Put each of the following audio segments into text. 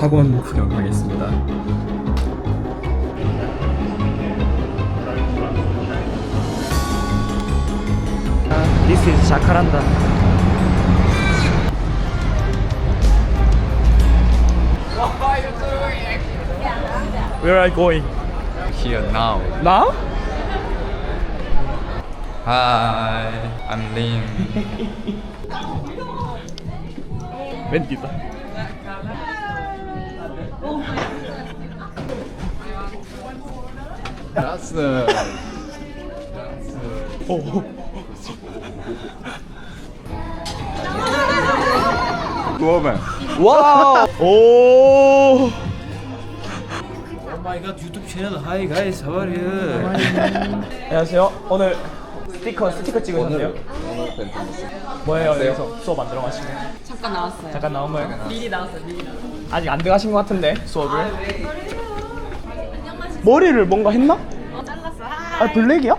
학원 구경하겠습니다. This is 자카란다. Where are you going? Here now. Now? Hi, I'm Lim. 웬디다. That's 오. woman. 와우. 오. my god YouTube channel. Hi guys, how are you? 안녕하세요. 오늘 스티커 스티커 찍으셨네요. 뭐예요? 여기서 수업 안 들어가시고 잠깐 나왔어요. 잠깐 나온 거예요? 미리 나왔어요. 미리 나왔어요. 아직 안 들어가신 것 같은데 수업을. 머리를 뭔가 했나? 잘랐어. 아 블랙이야?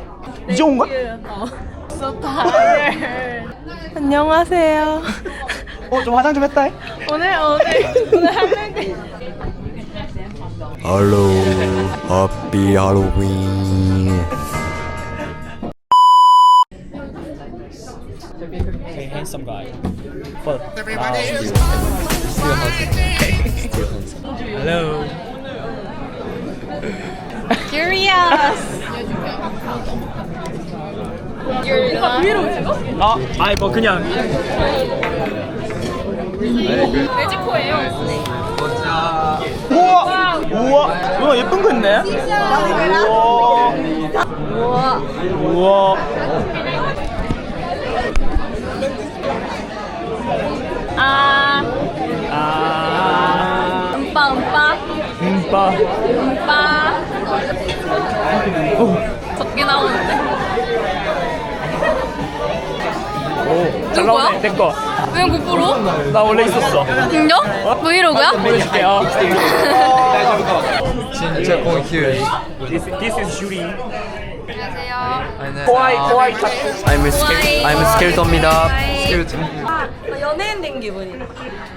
이제 온 거야? 어. So tired. 안녕하세요. 어 좀 화장 좀 했다. 해. 오늘 오늘 오늘 happy Halloween. Hey, handsome guy. 브이로그 찍어? 아, 아이 뭐 그냥 매직코예요. 우와 우와 누나 예쁜 거 있네. 우와 우와. 우와 아. 아 음빠 음빠 음빠 음빠. 적게 나오는데. 오잘 누구야? 나오네 내거 왜 고프로? 나 원래 있었어. 인정? 브이로그야? 보여줄게요. 진짜 confused. This this is Julie. 안녕하세요. 코아이 코아이 타. I'm scared. I'm scared입니다. 연예인 된 기분이다.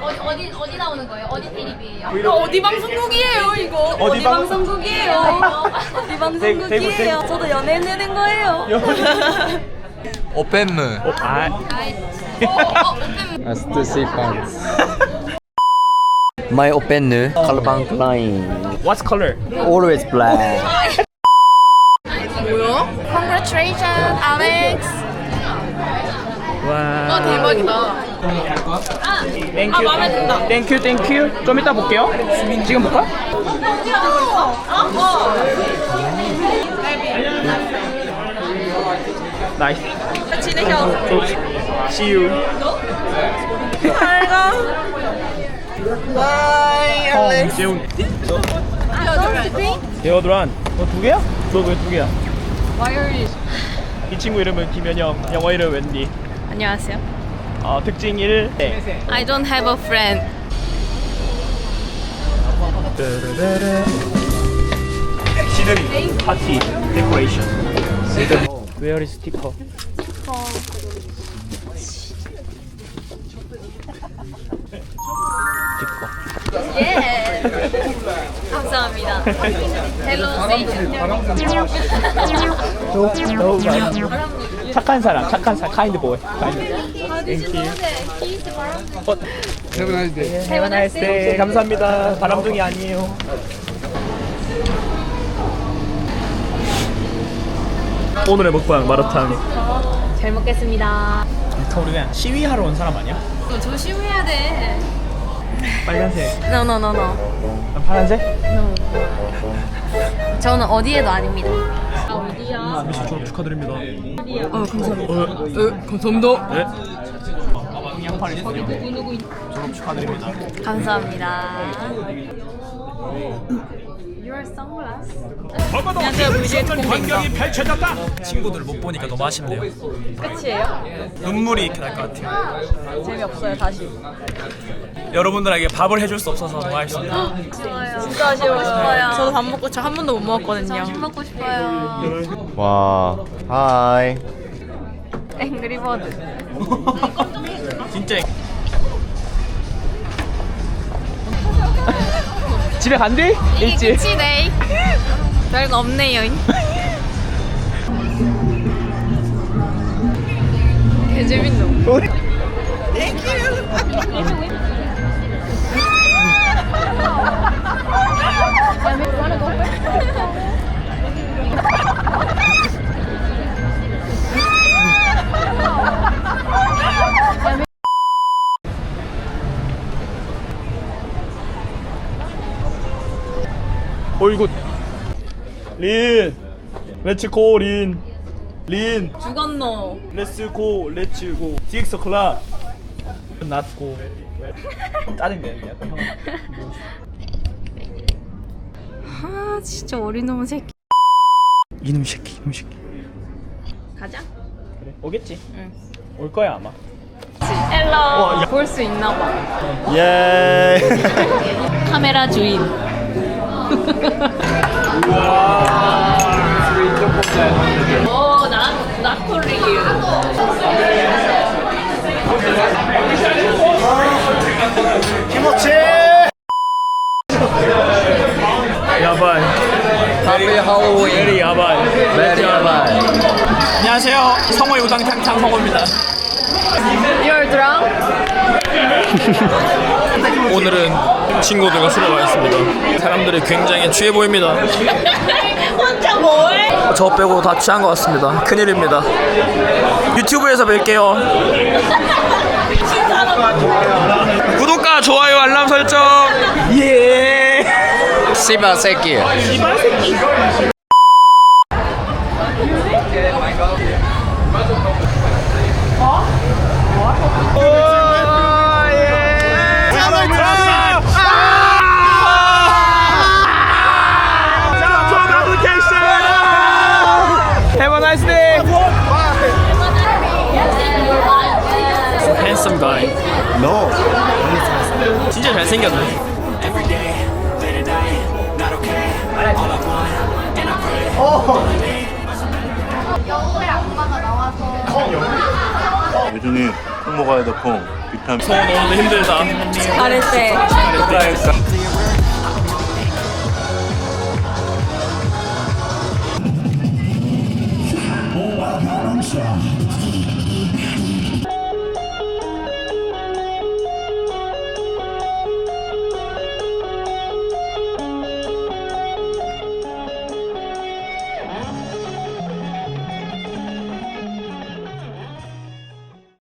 어디 어디 어디 나오는 거예요? 어디 TV예요? 어디 방송국이에요 이거? 어디 어디, 방- 방송국이에요? 어디 대구, 방송국이에요? 저도 연예인 되는 거예요. 오펜무. 아 As to see pants. My open kalbang line. What's color? Always black. 뭐야? Congratulations, Alex. 와. 대박이다. 땡큐. 아, 마음에 든다. 땡큐 땡큐. 좀 이따 볼게요. 지금 볼까? 나 이스. 지내셔. See you. 바이, 어, 재훈. 데오드란. 너두 개야? 너 왜 두 개야? 와이어리. 이 친구 이름은 김현영. 영어 이름 웬디. 안녕하세요. 어, 특징 1. 네. I don't have a friend. 시드니 파티 데코레이션. Where is sticker? 스티커. 예. 감사합니다. 헬로. 너무 많아. 착한 사람, 착한 사람, 카인드 보이. 땡큐. 어, Have a nice day. 감사합니다. 바람둥이 아니에요. 오늘의 먹방 마라탕. 잘 먹겠습니다. 우리 그냥 시위하러 온 사람 아니야? 너 조심해야 돼. 빨간색, No, no, no, no. 파란색? no. 저는 어디에도 아닙니다. 아, 어디야? 미션 졸업 축하드립니다. 어, 감사합니다. 어, 어, 감사합니다. 네. 양파리 졸업 축하드립니다. 감사합니다. Your sunglass? 안녕하세요, VJ 통입니다. 친구들 못 보니까 너무 아쉽네요. 끝이에요? 눈물이 이렇게 날 것 같아요. 재미없어요, 다시. 여러분들에게 밥을 해줄 수 없어서 너무 아쉽습니다. 좋아요. 진짜 아쉬워 싶어요. 저도 밥 먹고 저 한 번도 못 먹었거든요. 밥 먹고 싶어요. Wow. Hi. 앵그리버드. 진짜 집에 간대? 일찍. 끝이네. 별거 없네요. 개 재밌노. 어이구 린. 렛츠고 린. 린, 죽었노. 렛츠고 렛츠고 식스 클럽 낫고 짜증내 약간 형. 아 진짜 어린 놈의 새끼. 이놈 새끼 이놈 새끼. 가자. 그래 오겠지? 올 거야 아마. 헬로. 볼 수 있나 봐. 예. 카메라 주인. 오, 난 나폴리. 김어치 야발 Happy Halloween. 베리 야발 Very 야발. 안녕하세요 성호의 우당탕 장성호입니다 You're drunk? 오늘은 친구들과 술에 와 있습니다. 사람들이 굉장히 취해 보입니다. 혼자 뭐해? 저 빼고 다 취한 것 같습니다. 큰일입니다. 유튜브에서 뵐게요. 구독과 좋아요 알람 설정. 예. 씨발 새끼. Have Guy. No. 진짜 잘생겼네. 요즘에 콩 먹어야 돼 콩. 비타민. 송 오늘도 힘들다. 잘했대. 잘했다.